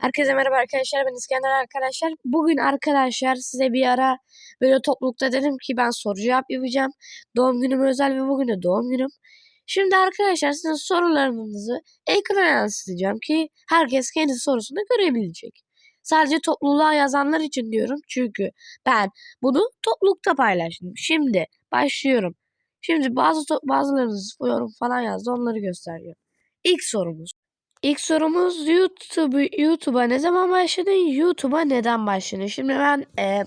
Herkese merhaba arkadaşlar ben İskender arkadaşlar. Bugün arkadaşlar size bir ara böyle toplulukta dedim ki ben soru cevap yapacağım. Doğum günüm özel ve bugün de doğum günüm. Şimdi arkadaşlar sizin sorularınızı ekrana yansıtacağım ki herkes kendi sorusunu görebilecek. Sadece topluluğa yazanlar için diyorum çünkü ben bunu toplulukta paylaştım. Şimdi başlıyorum. Şimdi bazı bazılarınız yorum falan yazdı onları göstereceğim. İlk sorumuz. İlk sorumuz YouTube YouTube'a ne zaman başladın? YouTube'a neden başladın? Şimdi ben e,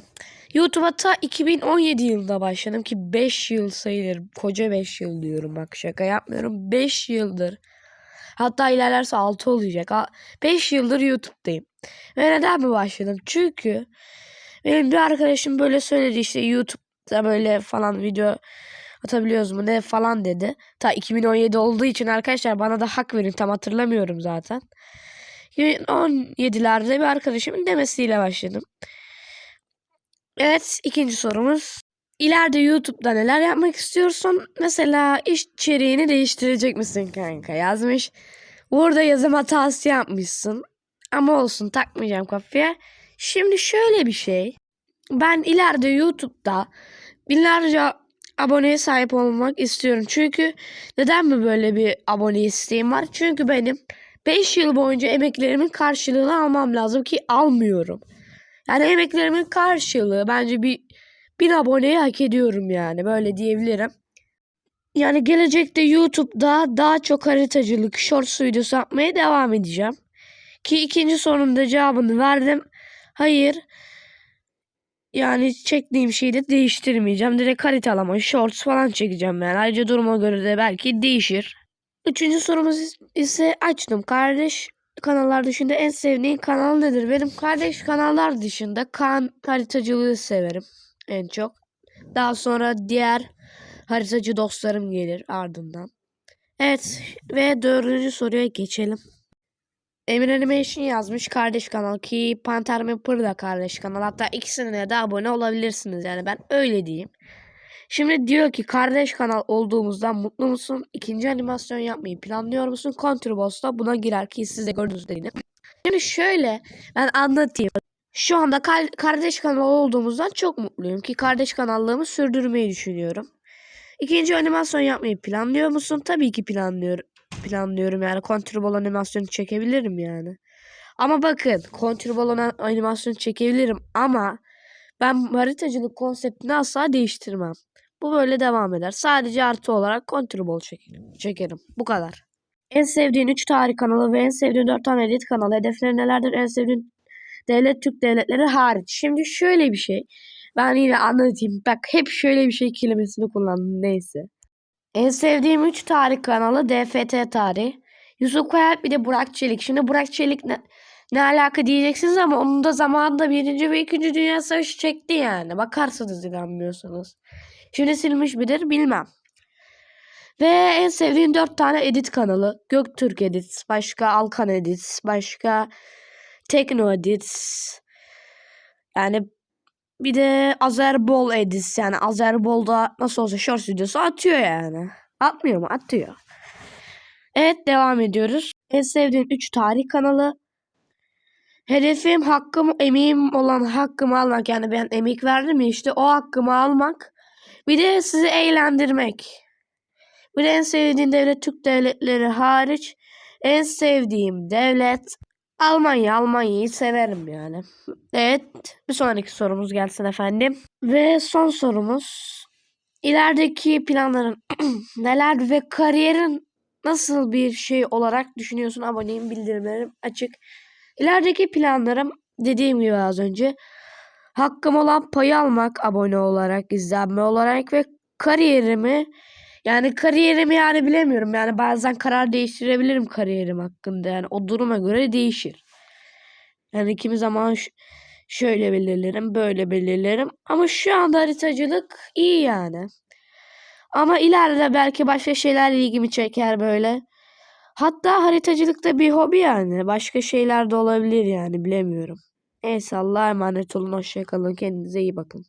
YouTube'a ta 2017 yılında başladım ki 5 yıl sayılır. Koca 5 yıl diyorum bak şaka yapmıyorum. 5 yıldır. Hatta ilerlerse 6 olacak. 5 yıldır YouTube'dayım. Ve neden mi başladım? Çünkü benim bir arkadaşım böyle söyledi işte YouTube'da böyle falan video atabiliyoruz mu ne falan dedi. Ta 2017 olduğu için arkadaşlar bana da hak verin tam hatırlamıyorum zaten. 2017'lerde bir arkadaşımın demesiyle başladım. Evet ikinci sorumuz. İleride YouTube'da neler yapmak istiyorsun? Mesela içeriğini değiştirecek misin kanka yazmış. Burada yazım hatası yapmışsın. Ama olsun takmayacağım kafaya. Şimdi şöyle bir şey. Ben ileride YouTube'da binlerce aboneye sahip olmak istiyorum. Çünkü neden mi böyle bir abone isteğim var? Çünkü benim 5 yıl boyunca emeklerimin karşılığını almam lazım ki almıyorum. Yani emeklerimin karşılığı bence bir bin aboneyi hak ediyorum yani böyle diyebilirim. Yani gelecekte YouTube'da daha çok haritacılık, shorts videosu yapmaya devam edeceğim. Ki ikinci sorunun da cevabını verdim. Hayır. Yani çektiğim şeyi de değiştirmeyeceğim. Direkt haritalama, shorts falan çekeceğim yani. Ayrıca duruma göre de belki değişir. Üçüncü sorumuz ise açtım. Kardeş kanallar dışında en sevdiğin kanal nedir? Benim kardeş kanallar dışında kan haritacılığı severim en çok. Daha sonra diğer haritacı dostlarım gelir ardından. Evet ve dördüncü soruya geçelim. Emir Animation yazmış kardeş kanal ki Panther Mapper da kardeş kanal. Hatta ikisine de abone olabilirsiniz yani ben öyle diyeyim. Şimdi diyor ki kardeş kanal olduğumuzdan mutlu musun? İkinci animasyon yapmayı planlıyor musun? Contribos da buna girer ki siz de gördünüz dediğini. Şimdi şöyle ben anlatayım. Şu anda kardeş kanal olduğumuzdan çok mutluyum ki kardeş kanallığımı sürdürmeyi düşünüyorum. İkinci animasyon yapmayı planlıyor musun? Tabii ki planlıyorum planlıyorum yani kontrol animasyonu çekebilirim yani. Ama bakın kontrol animasyonu çekebilirim ama ben haritacılık konseptini asla değiştirmem. Bu böyle devam eder. Sadece artı olarak kontrol çekerim. çekerim. Bu kadar. En sevdiğin 3 tarih kanalı ve en sevdiğin 4 tane edit kanalı. Hedefleri nelerdir? En sevdiğin devlet Türk devletleri hariç. Şimdi şöyle bir şey. Ben yine anlatayım. Bak hep şöyle bir şey kelimesini kullandım. Neyse. En sevdiğim 3 tarih kanalı DFT Tarih. Yusuf Koyalp bir de Burak Çelik. Şimdi Burak Çelik ne, ne alaka diyeceksiniz ama onun da zamanında birinci ve ikinci Dünya Savaşı çekti yani. Bakarsanız inanmıyorsanız. Şimdi silmiş midir bilmem. Ve en sevdiğim 4 tane edit kanalı. Göktürk Edit, başka Alkan Edit, başka Tekno Edit. Yani bir de Azerbol Edis yani Azerbol'da nasıl olsa short videosu atıyor yani. Atmıyor mu? Atıyor. Evet devam ediyoruz. En sevdiğim 3 tarih kanalı. Hedefim hakkım emeğim olan hakkımı almak. Yani ben emek verdim ya işte o hakkımı almak. Bir de sizi eğlendirmek. Bir de en sevdiğim devlet Türk devletleri hariç en sevdiğim devlet Almanya, Almanya'yı severim yani. Evet, bir sonraki sorumuz gelsin efendim. Ve son sorumuz. İlerideki planların neler ve kariyerin nasıl bir şey olarak düşünüyorsun? Aboneyim, bildirimlerim açık. İlerideki planlarım dediğim gibi az önce hakkım olan payı almak abone olarak, izlenme olarak ve kariyerimi yani kariyerimi yani bilemiyorum. Yani bazen karar değiştirebilirim kariyerim hakkında. Yani o duruma göre değişir. Yani kimi zaman şöyle belirlerim, böyle belirlerim. Ama şu anda haritacılık iyi yani. Ama ileride belki başka şeyler ilgimi çeker böyle. Hatta haritacılık da bir hobi yani. Başka şeyler de olabilir yani bilemiyorum. Neyse Allah'a emanet olun. Hoşçakalın. Kendinize iyi bakın.